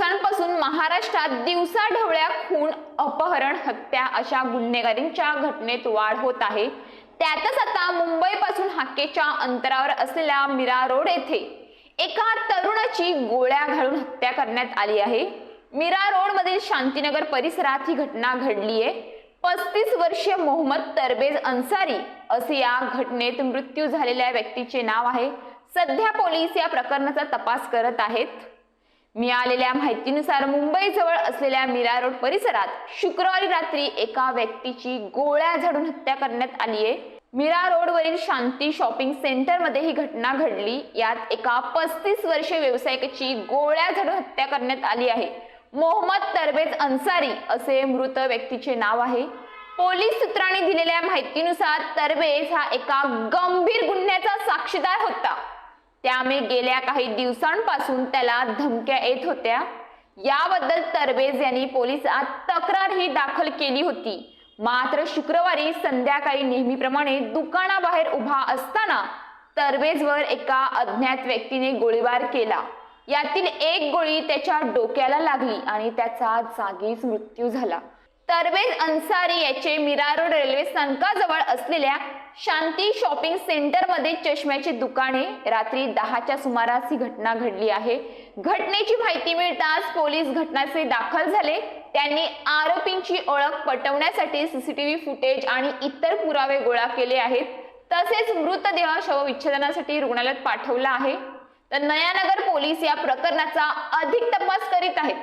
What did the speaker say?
महाराष्ट्रात दिवसा ढवळ्या खून अपहरण हत्या अशा गुन्हेगारींच्या घटनेत वाढ होत आहे. त्यातच आता मुंबईपासून हाकेच्या अंतरावर असलेल्या मीरा रोड येथे एका तरुणाची गोळ्या घालून हत्या करण्यात आली आहे. मीरा रोड मधील शांतीनगर परिसरात ही घटना घडली आहे. पस्तीस वर्षीय मोहम्मद तरबेज अन्सारी असे या घटनेत मृत्यू झालेल्या व्यक्तीचे नाव आहे. सध्या पोलीस या प्रकरणाचा तपास करत आहेत. मिळालेल्या माहितीनुसार मुंबईजवळ असलेल्या मीरा रोड परिसरात शुक्रवारी रात्री एका व्यक्तीची गोळ्या झाडून हत्या करण्यात आली आहे. मीरा रोडवरील शांती शॉपिंग सेंटरमध्ये ही घटना घडली. यात एका पस्तीस वर्षे व्यावसायिकाची गोळ्या झाडून हत्या करण्यात आली आहे. मोहम्मद तरबेज अन्सारी असे मृत व्यक्तीचे नाव आहे. पोलीस सूत्रांनी दिलेल्या माहितीनुसार तरबेज हा एका गंभीर गुन्ह्याचा साक्षीदार होता. त्यामुळे गेल्या काही दिवसांपासून त्याला धमक्या येत होत्या. याबद्दल तरबेज यांनी पोलिसात तक्रारही दाखल केली होती. मात्र शुक्रवारी संध्याकाळी नेहमीप्रमाणे दुकानाबाहेर उभा असताना तरबेजवर एका अज्ञात व्यक्तीने गोळीबार केला. यातील एक गोळी त्याच्या डोक्याला लागली आणि त्याचा जागीच मृत्यू झाला. तरबेज अन्सारी याचे मीरा रोड रेल्वे स्थानकाजवळ असलेल्या शांती शॉपिंग सेंटरमध्ये चष्म्याची दुकाने रात्री दहाच्या सुमारास ही घटना घडली आहे. घटनेची माहिती मिळताच पोलीस घटनास्थळी दाखल झाले. त्यांनी आरोपींची ओळख पटवण्यासाठी सीसीटीव्ही फुटेज आणि इतर पुरावे गोळा केले आहेत. तसेच मृतदेह शवविच्छेदनासाठी रुग्णालयात पाठवला आहे. तर नयानगर पोलीस या प्रकरणाचा अधिक तपास करीत आहेत.